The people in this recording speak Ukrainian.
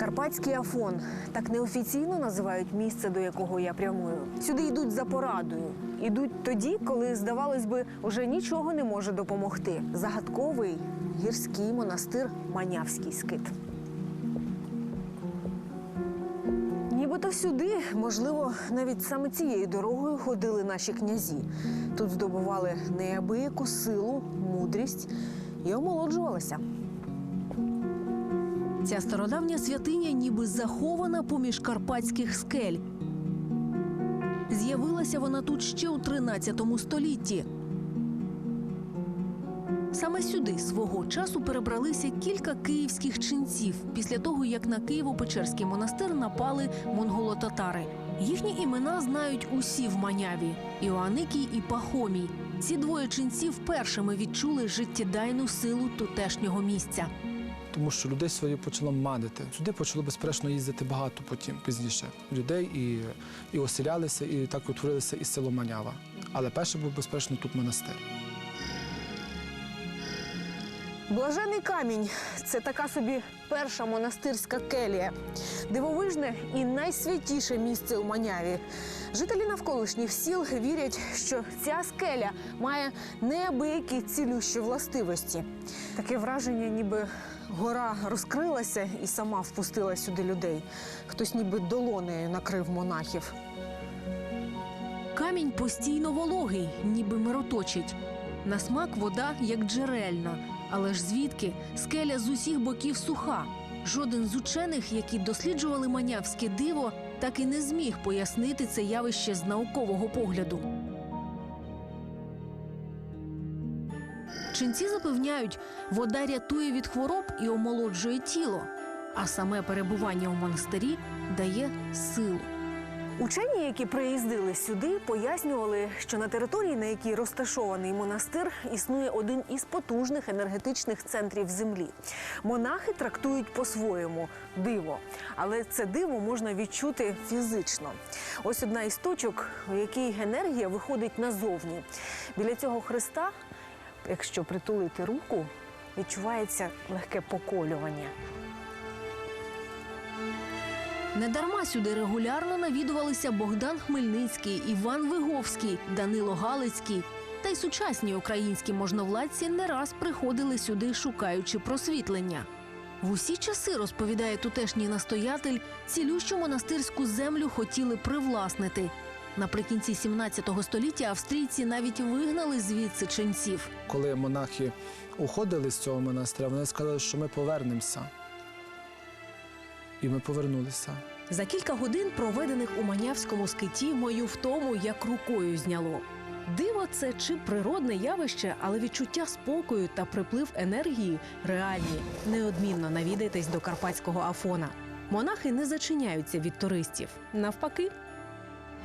Карпатський Афон так неофіційно називають місце, до якого я прямую. Сюди йдуть за порадою. Ідуть тоді, коли, здавалось би, уже нічого не може допомогти. Загадковий гірський монастир Манявський скит. Нібито сюди, можливо, навіть саме цією дорогою ходили наші князі. Тут здобували неабияку силу, мудрість і омолоджувалися. Ця стародавня святиня ніби захована поміж карпатських скель. З'явилася вона тут ще у 13 столітті. Саме сюди свого часу перебралися кілька київських ченців після того, як на Києво-Печерський монастир напали монголо-татари. Їхні імена знають усі в Маняві Іоанникій і Пахомій. Ці двоє ченців першими відчули життєдайну силу тутешнього місця. Тому що людей своє почало манити. Сюди почало безперечно їздити багато потім пізніше людей і, і оселялися, і так утворилося і село Манява. Але перше був безперечно тут монастир. Блажений камінь це така собі перша монастирська келія. Дивовижне і найсвятіше місце у Маняві. Жителі навколишніх сіл вірять, що ця скеля має неабиякі цілющі властивості. Таке враження, ніби гора розкрилася і сама впустила сюди людей. Хтось ніби долонею накрив монахів. Камінь постійно вологий, ніби мироточить. На смак вода як джерельна, але ж звідки скеля з усіх боків суха. Жоден з учених, які досліджували манявське диво, так і не зміг пояснити це явище з наукового погляду. Ченці запевняють, вода рятує від хвороб і омолоджує тіло, а саме перебування у монастирі дає силу. Учені, які приїздили сюди, пояснювали, що на території, на якій розташований монастир, існує один із потужних енергетичних центрів землі. Монахи трактують по-своєму диво, але це диво можна відчути фізично. Ось одна із точок, у якій енергія виходить назовні. Біля цього хреста, якщо притулити руку, відчувається легке поколювання. Недарма сюди регулярно навідувалися Богдан Хмельницький, Іван Виговський, Данило Галицький. Та й сучасні українські можновладці не раз приходили сюди, шукаючи просвітлення. В усі часи, розповідає тутешній настоятель, цілющу монастирську землю хотіли привласнити. Наприкінці 17 століття австрійці навіть вигнали звідси ченців. Коли монахи уходили з цього монастиря, вони сказали, що ми повернемося. І ми повернулися. За кілька годин, проведених у манявському скиті, мою втому як рукою зняло. Диво це чи природне явище, але відчуття спокою та приплив енергії реальні. Неодмінно навідайтесь до карпатського афона. Монахи не зачиняються від туристів. Навпаки,